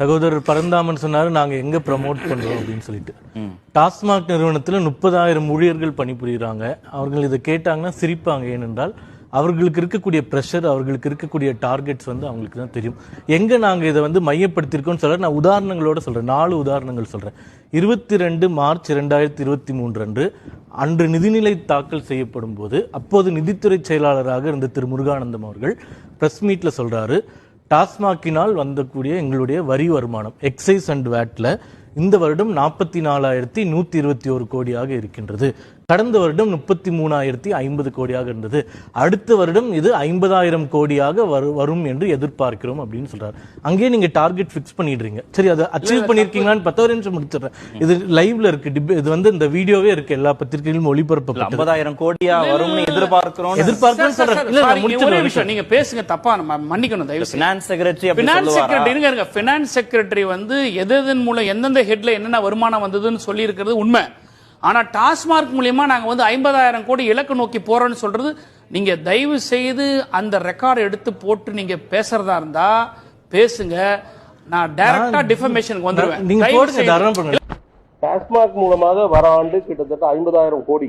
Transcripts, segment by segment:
சகோதரர் பரந்தாமன் சொன்னாரு நாங்க எங்க ப்ரமோட் பண்றோம்? அப்படின்னு சொல்லிட்டு. டாஸ்மாக் நிறுவனத்துல முப்பதாயிரம் ஊழியர்கள் பணிபுரியுறாங்க. அவர்கள் இதை கேட்டாங்கன்னா சிரிப்பாங்க. ஏனென்றால் அவர்களுக்கு இருக்கக்கூடிய ப்ரெஷர் அவர்களுக்கு இருக்கக்கூடிய டார்கெட்ஸ் வந்து அவங்களுக்கு தான் தெரியும். எங்க நாங்க இதை வந்து மையப்படுத்தியிருக்கோம்னு சொல்றேன்? நான் உதாரணங்களோட சொல்றேன். நாலு உதாரணங்கள் சொல்றேன். இருபத்தி ரெண்டு மார்ச் இரண்டாயிரத்தி இருபத்தி மூன்று அன்று அன்று நிதிநிலை தாக்கல் செய்யப்படும் போது அப்போது நிதித்துறை செயலாளராக இருந்த திரு முருகானந்தம் அவர்கள் பிரஸ் மீட்ல சொல்றாரு. டாஸ்மாக்கினால் வந்தக்கூடிய எங்களுடைய வரி வருமானம் எக்ஸைஸ் அண்ட் வேட்ல இந்த வருடம் நாற்பத்தி நாலாயிரத்தி நூத்தி இருபத்தி ஒரு கோடியாக இருக்கின்றது. கடந்த வருடம் முப்பத்தி மூணாயிரத்தி ஐம்பது கோடியாக இருந்தது. அடுத்த வருடம் இது ஐம்பதாயிரம் கோடியாக வரு- வரும் என்று எதிர்பார்க்கிறோம் அப்படின்னு சொல்றாரு. அங்கேயே நீங்க டார்கெட் ஃபிக்ஸ் பண்ணிடுறீங்க. சரி அதை அச்சீவ் பண்ணிருக்கீங்களான்னு பத்து நிமிஷம் முடிச்சிடுறேன். இது லைவ்ல இருக்கு இது வந்து இந்த வீடியோவே இருக்கு. எல்லா பத்திரிகைகளிலும் ஒளிபரப்பப்பட்டது. ஐம்பதாயிரம் கோடியா வரும்னு எதிர்பார்க்கிறோம் எதிர்பார்க்கிறேன்னு சார், சொல்றேன். இல்ல, ஒரே விஷயம். நீங்க பேசுங்க தப்பா நம்ம மன்னிக்கணும் தயவு பினான்ஸ் செக்ரட்டரி அப்படி பினான்ஸ் சொல்லுவாரா? செக்ரட்டரி இருங்க இருங்க பினான்ஸ் செக்ரட்டரி வந்து எது எதன் மூலம் எந்தெந்த ஹெட்ல என்னென்ன வருமானம் வந்ததுன்னு சொல்லி இருக்கிறது உண்மை. ஆனா டாஸ்மார்க் மூலியமா நாங்க வந்து ஐம்பதாயிரம் கோடி இலக்கு நோக்கி போறோம்னு சொல்றது நீங்க தயவு செய்து அந்த ரெக்கார்ட் எடுத்து போட்டு நீங்க பேசுறதா இருந்தா பேசுங்க. நான் டைரக்டா டிஃபர்மேஷனுக்கு பண்ணுங்க டாஸ்மாக் மூலமாக வர ஆண்டு கிட்டத்தட்ட ஐம்பதாயிரம் கோடி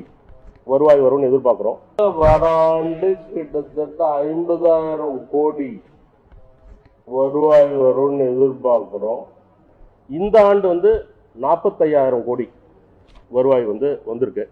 வருவாய் வரும்னு எதிர்பார்க்கிறோம். வர ஆண்டு கிட்டத்தட்ட ஐம்பதாயிரம் கோடி வருவாய் வரும்னு எதிர்பார்க்கிறோம். இந்த ஆண்டு வந்து நாற்பத்தையாயிரம் கோடி. வருவாய் வந்து வந்திருக்கு.